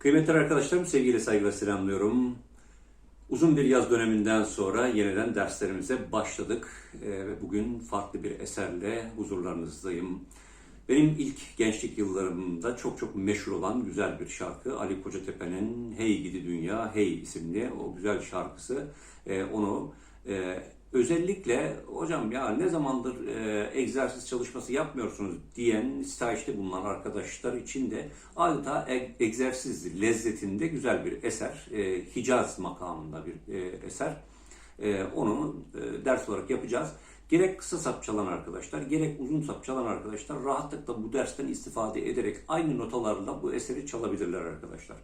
Kıymetli arkadaşlarım, sevgiyle saygıyla selamlıyorum. Uzun bir yaz döneminden sonra yeniden derslerimize başladık Ee, ve bugün farklı bir eserle huzurlarınızdayım. Benim ilk gençlik yıllarımda çok çok meşhur olan güzel bir şarkı Ali Kocatepe'nin Hey Gidi Dünya Hey isimli o güzel şarkısı. Ee, onu e, özellikle hocam ya ne zamandır e, egzersiz çalışması yapmıyorsunuz diyen stajda bulunan arkadaşlar için de adeta e- egzersiz lezzetinde güzel bir eser. E, Hicaz makamında bir e, eser. E, onu e, ders olarak yapacağız. Gerek kısa sap çalan arkadaşlar, gerek uzun sap çalan arkadaşlar rahatlıkla bu dersten istifade ederek aynı notalarla bu eseri çalabilirler arkadaşlar.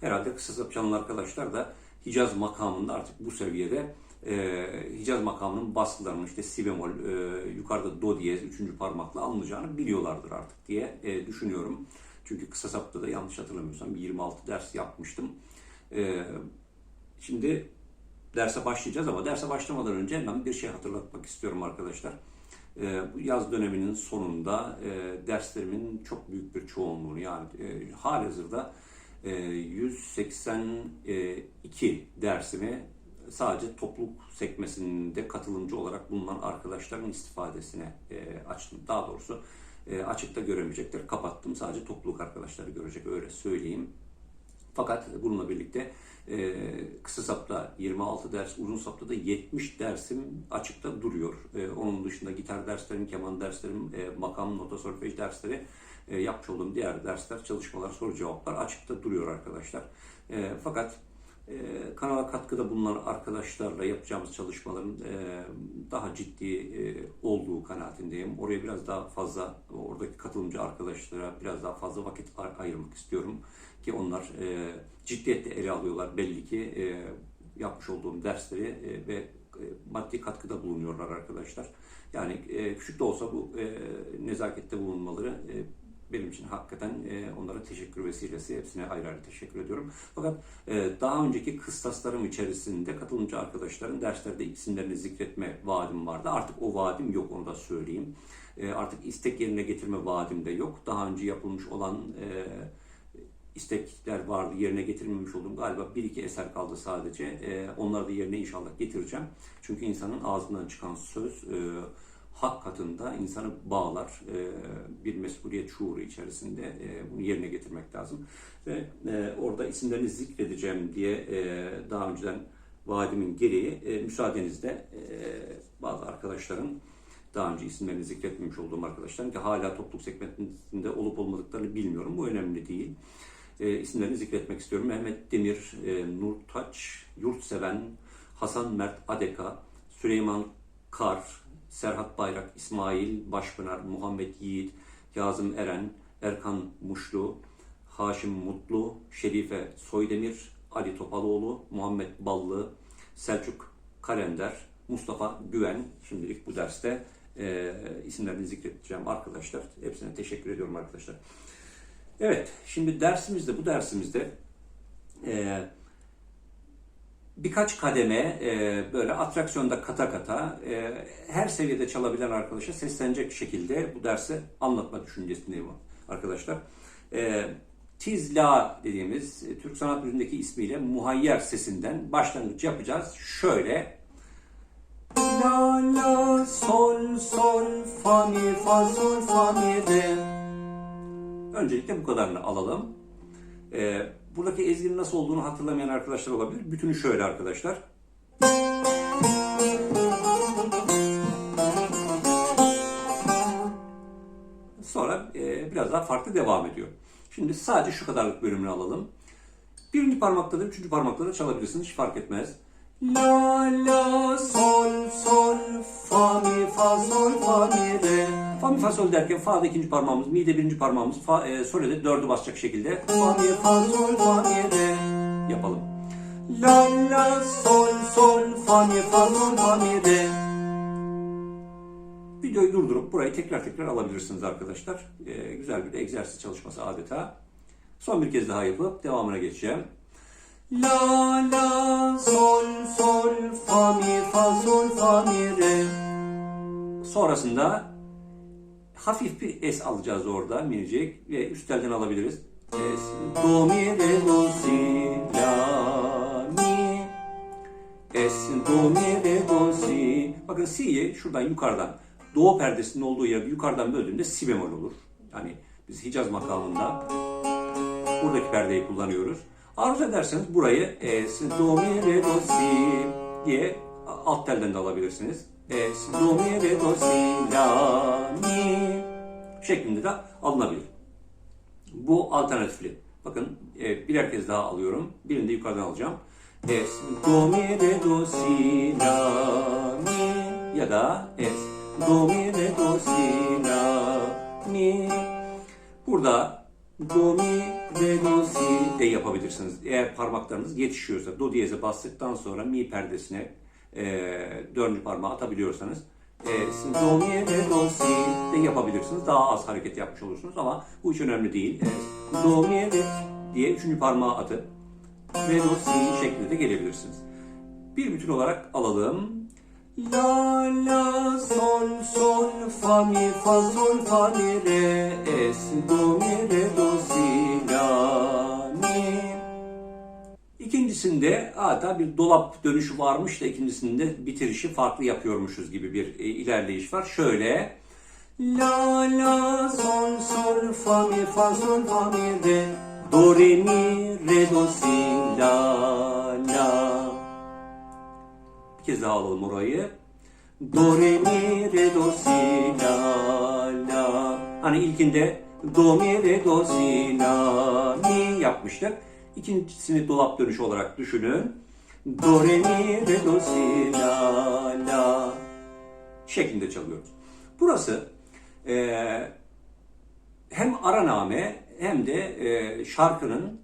Herhalde kısa sap çalan arkadaşlar da Hicaz makamında artık bu seviyede e, Hicaz makamının baskılarının işte si bemol, e, yukarıda do diyez, üçüncü parmakla alınacağını biliyorlardır artık diye e, düşünüyorum. Çünkü kısa sapta da yanlış hatırlamıyorsam bir 26 ders yapmıştım. E, şimdi derse başlayacağız ama derse başlamadan önce hemen bir şey hatırlatmak istiyorum arkadaşlar. E, bu yaz döneminin sonunda e, derslerimin çok büyük bir çoğunluğunu yani e, halihazırda e, 182 dersimi sadece topluluk sekmesinde katılımcı olarak bulunan arkadaşların istifadesine e, açtım. Daha doğrusu e, açıkta göremeyecekler. Kapattım. Sadece topluluk arkadaşları görecek öyle söyleyeyim. Fakat bununla birlikte e, kısa sapta 26 ders, uzun sapta da 70 dersim açıkta duruyor. E, onun dışında gitar derslerim, keman derslerim, e, makam, nota, solfej dersleri, e, yapmış olduğum diğer dersler, çalışmalar, soru cevaplar açıkta duruyor arkadaşlar. E, fakat e, kanala katkıda bulunan arkadaşlarla yapacağımız çalışmaların e, daha ciddi e, olduğu kanaatindeyim. Oraya biraz daha fazla, oradaki katılımcı arkadaşlara biraz daha fazla vakit ay- ayırmak istiyorum. Ki onlar e, ciddiyetle ele alıyorlar belli ki e, yapmış olduğum dersleri e, ve e, maddi katkıda bulunuyorlar arkadaşlar. Yani e, küçük de olsa bu e, nezakette bulunmaları e, benim için hakikaten e, onlara teşekkür vesilesi hepsine ayrı ayrı teşekkür ediyorum. Fakat e, daha önceki kıstaslarım içerisinde katılımcı arkadaşların derslerde isimlerini zikretme vaadim vardı. Artık o vaadim yok onu da söyleyeyim. E, artık istek yerine getirme vaadim de yok. Daha önce yapılmış olan e, istekler vardı yerine getirmemiş olduğum galiba bir iki eser kaldı sadece. E, onları da yerine inşallah getireceğim. Çünkü insanın ağzından çıkan söz e, hak katında insanı bağlar. E, bir mesuliyet şuuru içerisinde e, bunu yerine getirmek lazım. Ve e, orada isimlerini zikredeceğim diye daha önceden vaadimin gereği müsaadenizle bazı arkadaşların daha önce isimlerini zikretmemiş olduğum arkadaşların ki hala topluluk segmentinde olup olmadıklarını bilmiyorum. Bu önemli değil. E, isimlerini zikretmek istiyorum. Mehmet Demir, e, Nurtaç, Yurtseven, Hasan Mert Adeka, Süleyman Kar, Serhat Bayrak, İsmail Başpınar, Muhammed Yiğit, Yazım Eren, Erkan Muşlu, Haşim Mutlu, Şerife Soydemir, Ali Topaloğlu, Muhammed Ballı, Selçuk Kalender, Mustafa Güven. Şimdilik bu derste e, isimlerini zikredeceğim arkadaşlar. Hepsine teşekkür ediyorum arkadaşlar. Evet, şimdi dersimizde, bu dersimizde e, birkaç kademe e, böyle atraksiyonda kata kata e, her seviyede çalabilen arkadaşa seslenecek şekilde bu dersi anlatma düşüncesindeyim arkadaşlar. E, Tizla dediğimiz e, Türk sanat müziğindeki ismiyle muhayyer sesinden başlangıç yapacağız. Şöyle La la sol sol fa mi fa sol fa mi re Öncelikle bu kadarını alalım. Ee, buradaki ezginin nasıl olduğunu hatırlamayan arkadaşlar olabilir. Bütünü şöyle arkadaşlar. Sonra e, biraz daha farklı devam ediyor. Şimdi sadece şu kadarlık bölümünü alalım. Birinci parmakta da üçüncü parmakta da çalabilirsiniz. Hiç fark etmez. La la Fa sol derken fa'da ikinci parmağımız, mi'de birinci parmağımız, fa, e, sol'e de dördü basacak şekilde fa mi fa sol fa mi re yapalım. La la sol sol fa mi fa sol fa mi re. Videoyu durdurup burayı tekrar tekrar alabilirsiniz arkadaşlar. E, güzel bir egzersiz çalışması adeta. Son bir kez daha yapıp devamına geçeceğim. La la sol sol fa mi fa sol fa mi re. Sonrasında hafif bir es alacağız orada minicik ve üst telden alabiliriz. Es, do, mi, re, do, si, la, mi. Es, do, mi, re, do, si. Bakın si'yi şuradan yukarıdan do perdesinin olduğu yeri yukarıdan böldüğümde si bemol olur. Yani biz Hicaz makamında buradaki perdeyi kullanıyoruz. Arzu ederseniz burayı es, do, mi, re, do, si diye alt telden de alabilirsiniz. Es, do, mi, re, do, si, la, mi şeklinde de alınabilir. Bu alternatifli. Bakın e, birer kez daha alıyorum. Birini de yukarıdan alacağım. Es, do, mi, re, do, si, la, mi ya da es, do, mi, re, do, si, la, mi. Burada do, mi, re, do, si de yapabilirsiniz. Eğer parmaklarınız yetişiyorsa do diyeze bastıktan sonra mi perdesine e, dördüncü parmağı atabiliyorsanız e, siz do, mi, re, do, si de yapabilirsiniz. Daha az hareket yapmış olursunuz ama bu hiç önemli değil. E, do, mi, re diye üçüncü parmağı atıp re, do, si şeklinde de gelebilirsiniz. Bir bütün olarak alalım. La, la, sol, sol, fa, mi, fa, sol, fa, mi, re, es, do, mi, re, do, si, İkincisinde hatta bir dolap dönüşü varmış da ikincisinde bitirişi farklı yapıyormuşuz gibi bir e, ilerleyiş var. Şöyle La la sol sol fa mi fa sol fa mi re do re mi re do si la la Bir kez daha alalım orayı. Do re mi re do si la la Hani ilkinde do mi re do si la mi yapmıştık. İkincisini dolap dönüşü olarak düşünün. Do re mi re do si la la şeklinde çalıyoruz. Burası eee, hem araname hem de eee, şarkının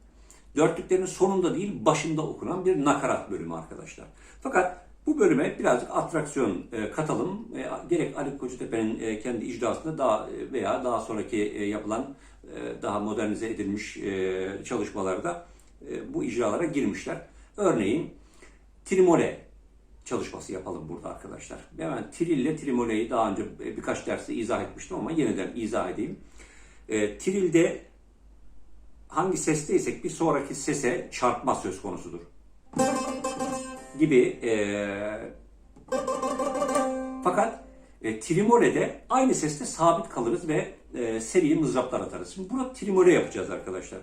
dörtlüklerin sonunda değil başında okunan bir nakarat bölümü arkadaşlar. Fakat bu bölüme birazcık atraksiyon e, katalım. E, gerek Ali Kocatepe'nin e, kendi icrasında daha e, veya daha sonraki e, yapılan e, daha modernize edilmiş e, çalışmalarda e, bu icralara girmişler. Örneğin Trimole çalışması yapalım burada arkadaşlar. Hemen tril ile trimoleyi daha önce e, birkaç derste izah etmiştim ama yeniden izah edeyim. E, trilde hangi sesteysek bir sonraki sese çarpma söz konusudur. Gibi e, fakat e, trimole'de aynı seste sabit kalırız ve e, seri mızraplar atarız. Şimdi burada trimole yapacağız arkadaşlar.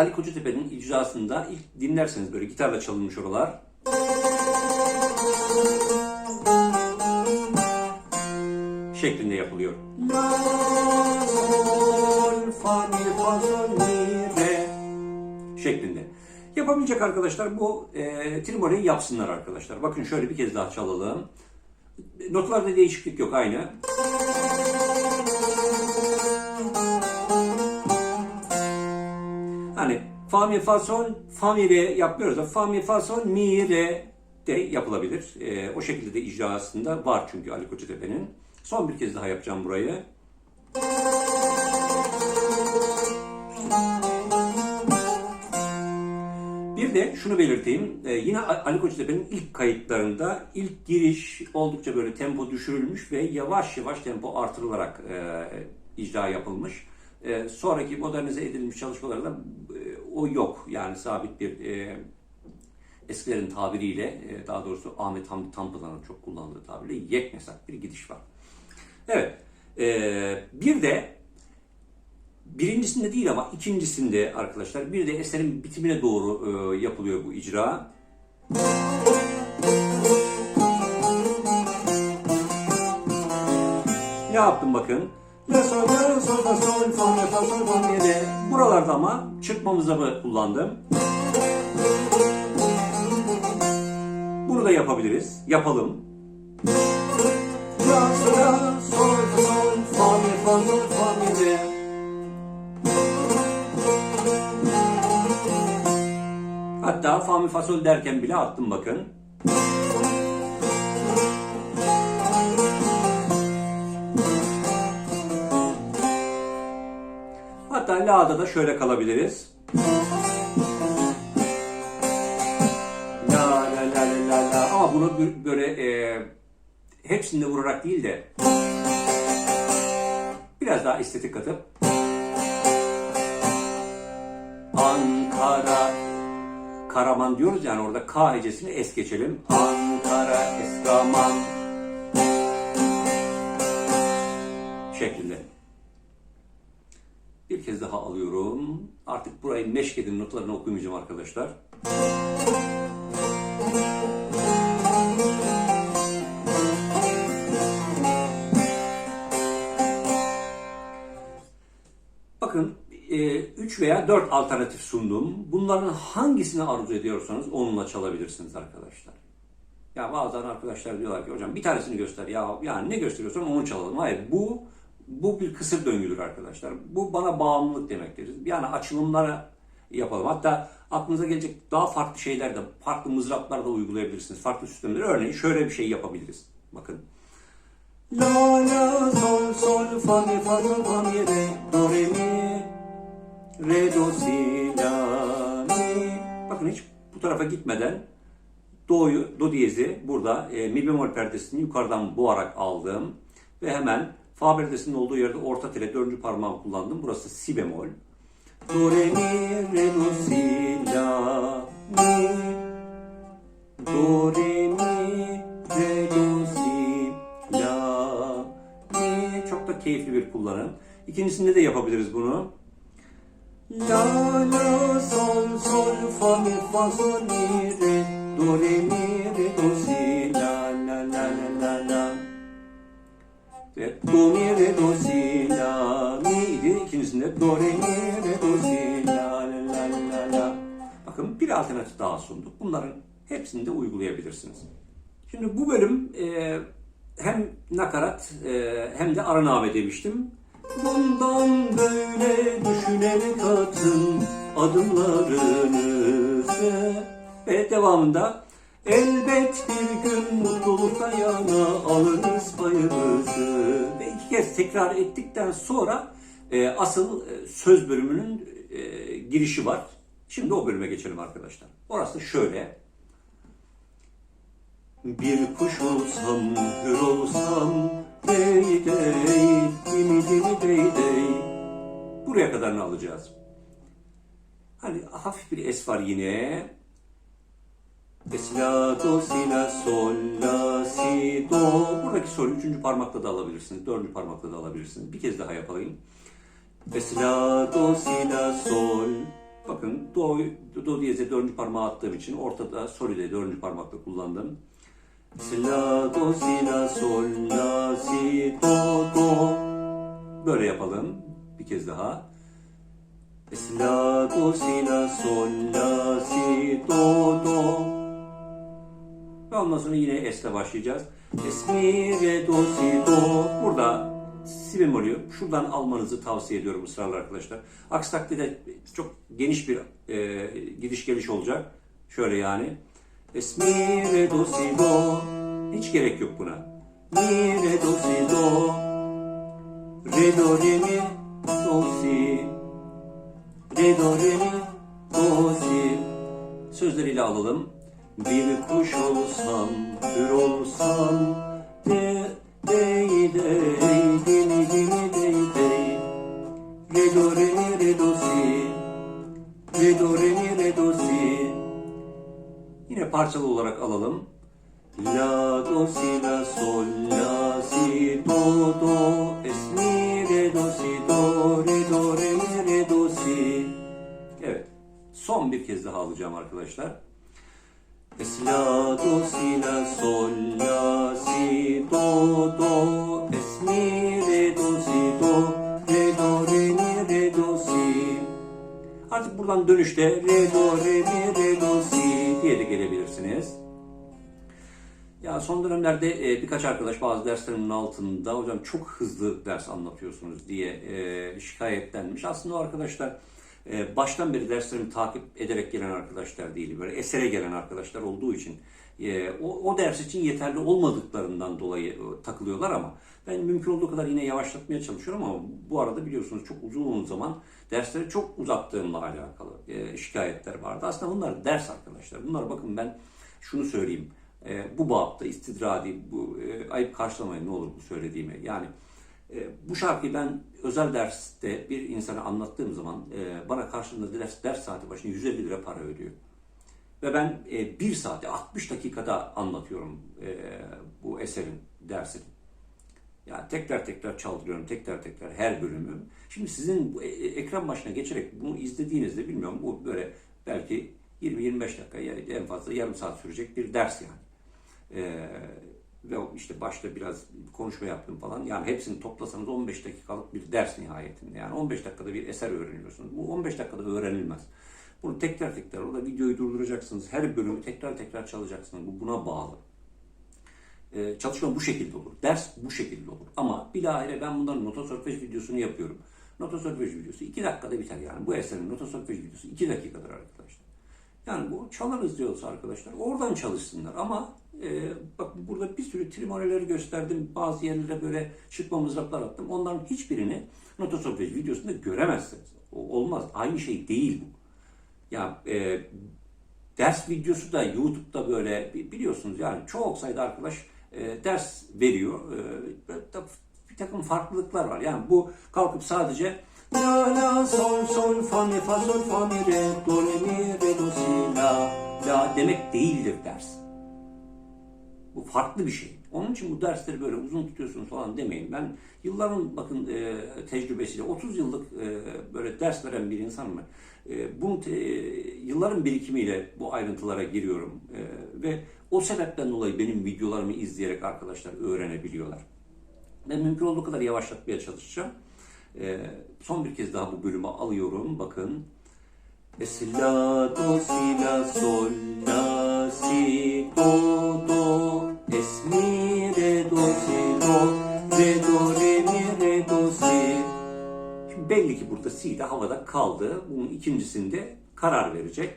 Ali Kocatepe'nin icrasında ilk dinlerseniz böyle gitarla çalınmış oralar. şeklinde yapılıyor. Şeklinde. Yapabilecek arkadaşlar bu e, trimoleyi yapsınlar arkadaşlar. Bakın şöyle bir kez daha çalalım. Notlarda değişiklik yok aynı. Hani fa mi fa sol fa mi re yapmıyoruz da fa mi fa sol mi re de yapılabilir. Ee, o şekilde de icrasında var çünkü Ali Kocatepe'nin. Son bir kez daha yapacağım burayı. Bir de şunu belirteyim. Ee, yine Ali Kocatepe'nin ilk kayıtlarında ilk giriş oldukça böyle tempo düşürülmüş ve yavaş yavaş tempo artırılarak e, icra yapılmış. E, sonraki modernize edilmiş çalışmalarda e, o yok. Yani sabit bir e, eskilerin tabiriyle, e, daha doğrusu Ahmet Hamdi Tanpınar'ın çok kullandığı tabiriyle yeknesak bir gidiş var. Evet, e, bir de birincisinde değil ama ikincisinde arkadaşlar bir de eserin bitimine doğru e, yapılıyor bu icra. Ne yaptım bakın. La sol la sol la sol fa la sol re. Buralarda ama çırpma mızrabı kullandım. Bunu da yapabiliriz. Yapalım. La sol la sol fa sol sol. Hatta fa mi fa sol derken bile attım bakın. Hatta la'da da şöyle kalabiliriz. La la la la la la ama bunu bö- böyle e, hepsinde vurarak değil de biraz daha estetik katıp Ankara Karaman diyoruz yani orada K hecesini es geçelim. Ankara Eskaman şeklinde. Bir kez daha alıyorum. Artık burayı meşkedin notlarını okumayacağım arkadaşlar. Bakın 3 veya 4 alternatif sundum. Bunların hangisini arzu ediyorsanız onunla çalabilirsiniz arkadaşlar. Ya bazen arkadaşlar diyorlar ki hocam bir tanesini göster ya yani ne gösteriyorsan onu çalalım. Hayır bu bu bir kısır döngüdür arkadaşlar. Bu bana bağımlılık demektir. Yani açılımlara yapalım. Hatta aklınıza gelecek daha farklı şeyler de, farklı mızraplar da uygulayabilirsiniz. Farklı sistemleri. Örneğin şöyle bir şey yapabiliriz. Bakın. La la sol sol fa mi fa sol fa mi re do re mi re do si la mi. Bakın hiç bu tarafa gitmeden do'yu do diyezi burada e, mi bemol perdesini yukarıdan boğarak aldım ve hemen fa perdesinin olduğu yerde orta tele dördüncü parmağımı kullandım. Burası si bemol. Do re mi re do si la mi do re mi re do si la mi çok da keyifli bir kullanım. İkincisinde de yapabiliriz bunu. La la sol sol fa mi fa sol mi re do re mi re do si ve do mi re do si la mi idi. İkincisinde do re mi re do si la la la la. Bakın bir alternatif daha sunduk. Bunların hepsini de uygulayabilirsiniz. Şimdi bu bölüm e, hem nakarat e, hem de araname demiştim. Bundan böyle düşünene katın adımlarınızı ve devamında elbet bir gün mutlulukta yana alırız payımızı ve iki kez tekrar ettikten sonra e, asıl e, söz bölümünün e, girişi var. Şimdi o bölüme geçelim arkadaşlar. Orası şöyle. Bir kuş olsam, hür olsam, dey dey, dimi dimi dey dey. Buraya kadar ne alacağız? Hani hafif bir es var yine. Es la do si la sol la si do. Buradaki sol üçüncü parmakla da alabilirsiniz, dördüncü parmakla da alabilirsiniz. Bir kez daha yapayım. Es la do si la sol. Bakın do, do diyeze dördüncü parmağı attığım için ortada solü de dördüncü parmakla kullandım. Si la do si la sol la si do do. Böyle yapalım. Bir kez daha. Si la do si la sol la si do do. Ve ondan sonra yine S'le başlayacağız. Es mi re do si do. Burada si bemolü şuradan almanızı tavsiye ediyorum ısrarla arkadaşlar. Aksi takdirde çok geniş bir e, gidiş geliş olacak. Şöyle yani. Es mi re do si do. Hiç gerek yok buna. Mi re do si do. Re do re mi do si. Re do re mi do si. Sözleriyle alalım. Bir kuş olsam, hür olsam, de, dey, dey, dimi, dimi, dey, dey. Re do re mi re do si. Re do re mi re do si. Yine parçalı olarak alalım. La do si la sol la si do do es mi re do si do re do re mi re do si. Evet. Son bir kez daha alacağım arkadaşlar. Es la do si la sol la si do do es mi re do si do re do re mi re do si. Artık buradan dönüşte re do re mi re do si diye de gelebilirsiniz. Ya son dönemlerde e, birkaç arkadaş bazı derslerimin altında hocam çok hızlı ders anlatıyorsunuz diye e, şikayetlenmiş. Aslında o arkadaşlar e, baştan beri derslerimi takip ederek gelen arkadaşlar değil. Böyle esere gelen arkadaşlar olduğu için e, o, ders için yeterli olmadıklarından dolayı e, takılıyorlar ama ben mümkün olduğu kadar yine yavaşlatmaya çalışıyorum ama bu arada biliyorsunuz çok uzun zaman dersleri çok uzattığımla alakalı e, şikayetler vardı. Aslında bunlar ders arkadaşlar. Bunlar bakın ben şunu söyleyeyim. Bu babda istidradi, bu ayıp karşılamayın ne olur bu söylediğimi. Yani bu şarkıyı ben özel derste bir insana anlattığım zaman e, bana karşılığında ders, ders saati başına 150 lira para ödüyor. Ve ben e, bir saate 60 dakikada anlatıyorum e, bu eserin dersini. Yani tekrar tekrar çaldırıyorum, tekrar tekrar her bölümü. Şimdi sizin bu e- ekran başına geçerek bunu izlediğinizde bilmiyorum bu böyle belki 20-25 dakika ya en fazla yarım saat sürecek bir ders yani. Ee, ve işte başta biraz konuşma yaptım falan. Yani hepsini toplasanız 15 dakikalık bir ders nihayetinde. Yani 15 dakikada bir eser öğreniyorsunuz. Bu 15 dakikada öğrenilmez. Bunu tekrar tekrar orada videoyu durduracaksınız. Her bölümü tekrar tekrar çalacaksınız. Bu buna bağlı. Ee, çalışma bu şekilde olur. Ders bu şekilde olur. Ama bilahare ben bunların nota solfej videosunu yapıyorum. Nota solfej videosu 2 dakikada biter yani. Bu eserin nota solfej videosu 2 dakikadır arkadaşlar. Yani bu çalarız diyorsa arkadaşlar oradan çalışsınlar. Ama e, bak burada bir sürü trimoneleri gösterdim. Bazı yerlere böyle çıkma mızraklar attım. Onların hiçbirini nota solfej videosunda göremezsiniz. O, olmaz. Aynı şey değil bu. Ya e, ders videosu da YouTube'da böyle bi- biliyorsunuz yani çok sayıda arkadaş e, ders veriyor. E, bir takım farklılıklar var. Yani bu kalkıp sadece la la sol sol fa mi fa sol fa mi re do re mi re do si la la demek değildir ders. Bu farklı bir şey. Onun için bu dersleri böyle uzun tutuyorsunuz falan demeyin. Ben yılların bakın e, tecrübesiyle 30 yıllık e, böyle ders veren bir insan mı? E, bunun te- yılların birikimiyle bu ayrıntılara giriyorum E, ve o sebepten dolayı benim videolarımı izleyerek arkadaşlar öğrenebiliyorlar. Ben mümkün olduğu kadar yavaşlatmaya çalışacağım. E, son bir kez daha bu bölümü alıyorum. Bakın. Es la do si la sol la si do do es mi re do si do re do re mi re do si Şimdi belli ki burada si de havada kaldı. Bunun ikincisinde karar verecek.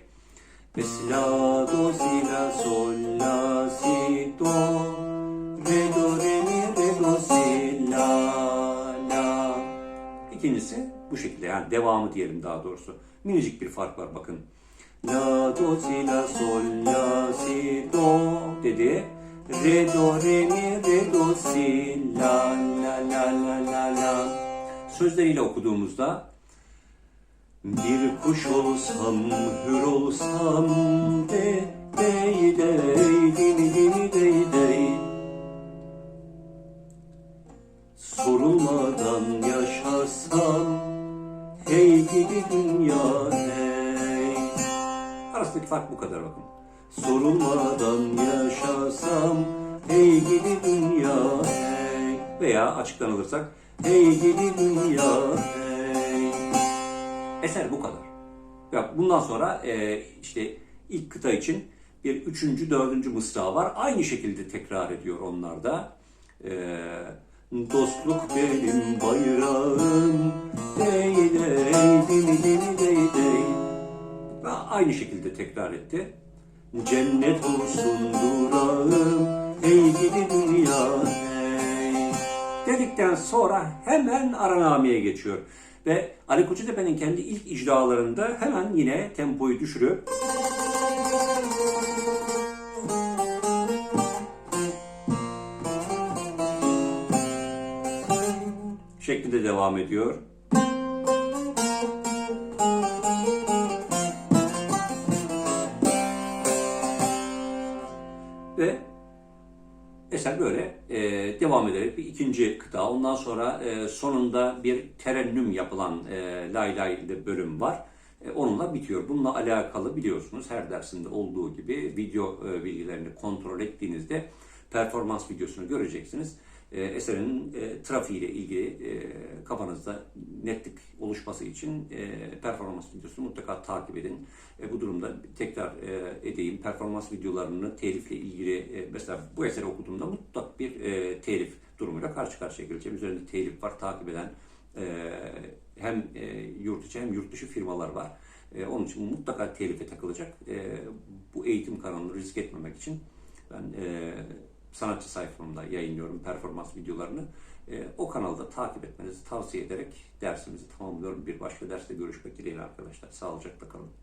Es la do si la sol la si do re do re İkincisi bu şekilde yani devamı diyelim daha doğrusu. Minicik bir fark var bakın. La do si la sol la si do dedi. Re do re mi re do si la la la la la la. Sözleriyle okuduğumuzda bir kuş olsam, hür olsam de dey dey dini dini dey dey Sorulmadan yaşasam Gidi dünya hey Arasındaki fark bu kadar bakın. Sorulmadan yaşasam Hey gidi dünya hey Veya açıktan alırsak Hey gidi dünya hey Eser bu kadar. Ya bundan sonra e, işte ilk kıta için bir üçüncü, dördüncü mısra var. Aynı şekilde tekrar ediyor onlar da. E, dostluk benim bayrağım, dey dey, dili dili dey dey. Ve aynı şekilde tekrar etti. Cennet olsun durağım, hey gidi dünya hey. Dedikten sonra hemen aranameye geçiyor. Ve Ali Koçatepe'nin kendi ilk icralarında hemen yine tempoyu düşürüp şeklinde devam ediyor. Ve eser böyle e, devam ederek bir ikinci kıta. Ondan sonra e, sonunda bir terennüm yapılan e, lay lay bölüm var. E, onunla bitiyor. Bununla alakalı biliyorsunuz her dersinde olduğu gibi video e, bilgilerini kontrol ettiğinizde performans videosunu göreceksiniz. E, eserin trafiğiyle ilgili kafanızda netlik oluşması için e, performans videosunu mutlaka takip edin. E, bu durumda tekrar e, edeyim. Performans videolarını telifle ilgili e, mesela bu eseri okuduğumda mutlak bir e, telif durumuyla karşı karşıya geleceğim. Üzerinde telif var. Takip eden e, hem e, yurt içi hem yurt dışı firmalar var. E, onun için mutlaka telife takılacak. E, bu eğitim kanalını risk etmemek için ben e, sanatçı sayfamda yayınlıyorum performans videolarını. E, o kanalda takip etmenizi tavsiye ederek dersimizi tamamlıyorum. Bir başka derste görüşmek dileğiyle arkadaşlar. Sağlıcakla kalın.